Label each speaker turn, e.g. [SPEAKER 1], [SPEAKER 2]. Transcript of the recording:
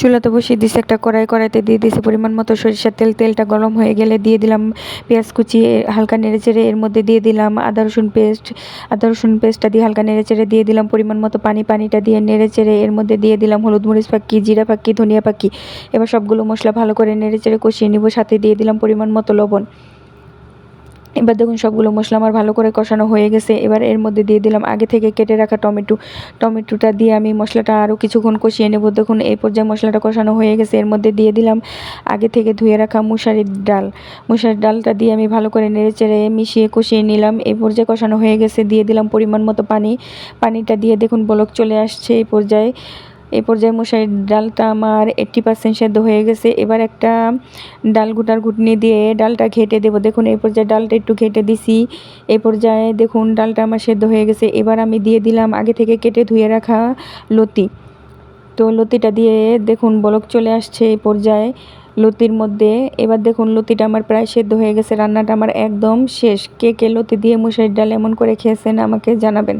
[SPEAKER 1] চুলাতে বসিয়ে দিছি, একটা কড়াই কড়াইতে দিয়ে দিছি, পরিমাণ মতো সরিষার তেল, তেলটা গরম হয়ে গেলে দিয়ে দিলাম পেঁয়াজ কুচি হালকা নেড়ে চেড়ে এর মধ্যে দিয়ে দিলাম আদা, রসুন পেস্ট, আদা, রসুন পেস্টটা দিয়ে হালকা নেড়ে চেড়ে দিয়ে দিলাম পরিমাণ মতো পানি, পানিটা দিয়ে নেড়ে চেড়ে এর মধ্যে দিয়ে দিলাম হলুদ মরিচ পাখি, জিরা পাখি, ধনিয়া পাখি। এবার সবগুলো মশলা ভালো করে নেড়ে চেড়ে কষিয়ে নিব, সাথে দিয়ে দিলাম পরিমাণ মতো লবণ। এবার দেখুন সবগুলো মশলা আমার ভালো করে কষানো হয়ে গেছে। এবার এর মধ্যে দিয়ে দিলাম আগে থেকে কেটে রাখা টমেটো। টমেটোটা দিয়ে আমি মশলাটা আরও কিছুক্ষণ কষিয়ে নেব। দেখুন এই পর্যায়ে মশলাটা কষানো হয়ে গেছে। এর মধ্যে দিয়ে দিলাম আগে থেকে ধুয়ে রাখা মুসারির ডাল। মুসারির ডালটা দিয়ে আমি ভালো করে নেড়ে চেড়ে মিশিয়ে কষিয়ে নিলাম। এই পর্যায়ে কষানো হয়ে গেছে। দিয়ে দিলাম পরিমাণ মতো পানি। পানিটা দিয়ে দেখুন বলক চলে আসছে এই পর্যায়ে। এই পর্যায়ে মশারির ডালটা আমার এইট্টি পার্সেন্ট সেদ্ধ হয়ে গেছে। এবার একটা ডাল ঘুটার ঘুটনি দিয়ে ডালটা ঘেটে দেবো। দেখুন, এই পর্যায়ে ডালটা একটু ঘেটে দিছি। এই পর্যায়ে দেখুন, ডালটা আমার সেদ্ধ হয়ে গেছে। এবার আমি দিয়ে দিলাম আগে থেকে কেটে ধুয়ে রাখা লতি। তো লতিটা দিয়ে দেখুন, বলক চলে আসছে এই পর্যায়ে লতির মধ্যে। এবার দেখুন, লতিটা আমার প্রায় সেদ্ধ হয়ে গেছে। রান্নাটা আমার একদম শেষ। কে কে লতি দিয়ে মশারির ডাল এমন করে খেয়েছেন আমাকে জানাবেন।